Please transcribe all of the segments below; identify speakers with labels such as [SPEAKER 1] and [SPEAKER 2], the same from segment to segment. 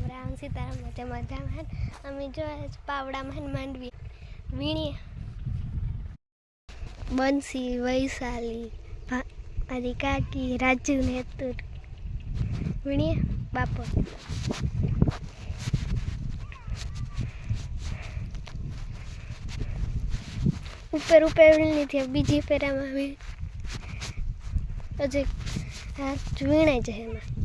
[SPEAKER 1] રામ રામ સીતારામ મજા મજામાં અમે જો આજ પાવડામાં માંડવી વીણીએ બંસી વૈશાલી ભા- મારી કાકી રાજુ ને તુર વીણીએ બાપો ઉપર ઉપર વીણી થી બીજી ફેરામાં વીણ હજી હા વીણાઈ જાય એમાં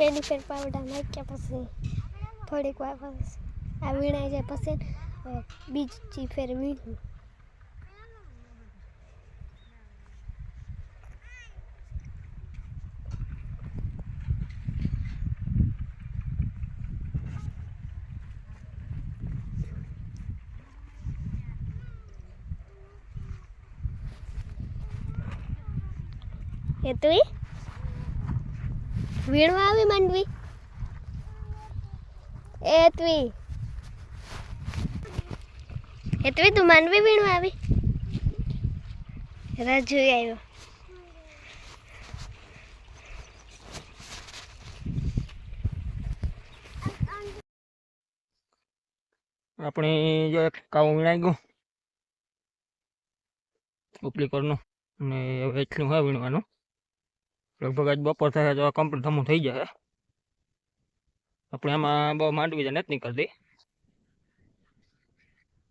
[SPEAKER 1] પહેલી ફેર પાવડા નાખ્યા પછી થોડીક વાર પછી આ વીણાઈ જાય પછી અ, બીજી ફેર વીણું એ તુંય વીણવા આવી માંડવી? એ એતવી એ તું માંડવી વીણવા આવી? રાજુ આવ્યો.
[SPEAKER 2] આપણે જો એક કાવું વીણાઈ ગયું. ઉપલી કરનું. અને હવે એટલું હોય વીણવાનું. લગભગ આજ બપોર થાય તો કમ્પ્લીટ થમું થઈ જાય આપણે આમાં બહુ માંડવી તો નથી નીકળતી.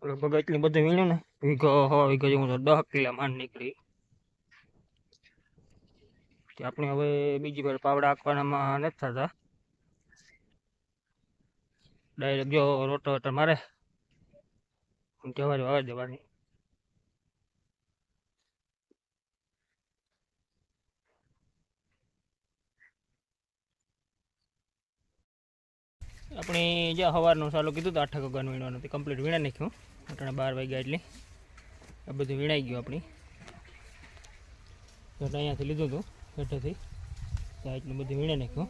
[SPEAKER 2] લગભગ એટલી બધું વીણ્યું ને, વીઘો હવા વીઘો જેવું તો દહ કિલા માંડ નીકળી. આપણે હવે બીજી વાર પાવડા આપવાનામાં નથી થતા. ડાયરેક્ટ જો રોટો મારે જવા વાવા દેવાની. આપણે જે સવારનું ચાલુ કીધું હતું આઠ વાગ્યાનું વીણવાનું તે કમ્પ્લીટ વીણા નાખ્યું અટાણે બાર વાગ્યા એટલે આ બધું વીણાઈ ગયું આપણી. અહીંયાથી લીધું હતું હેઠેથી ત્યાં એટલું બધું વીણે નાખ્યું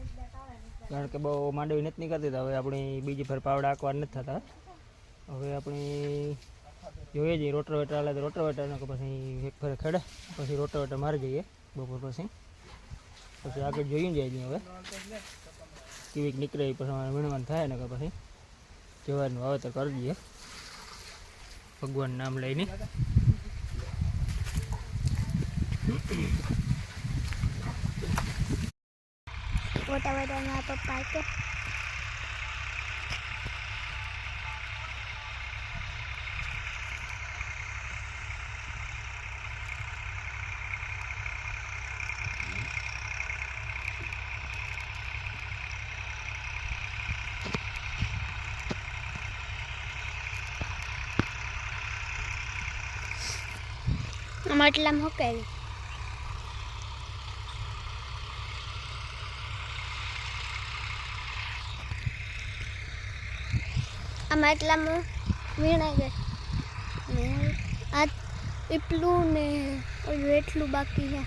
[SPEAKER 2] કારણ કે બહુ માંડવી નથી નીકળતી હવે આપણી બીજી ફેર પાવડા આકવાર નથી થતા. હવે આપણે જોઈએ જઈએ રોટરવેટર આલે તો રોટરવેટર ને પછી એક ફેર ખેડે, પછી રોટરવેટર મારી જઈએ બપોર પછી. પછી આગળ જોઈને જાય છીએ હવે. કેવીક નીકળે એ વીણવાનું થાય ને કે પછી જવાનું વાવેતર કરી દઈએ. ભગવાન નામ લઈને.
[SPEAKER 1] મોટા મોટા પપ્પા કે માટલામાં મુકાવી આ માટલામાં વીણાઈ ગઈ ને આ એટલું ને ઓલું એટલું બાકી છે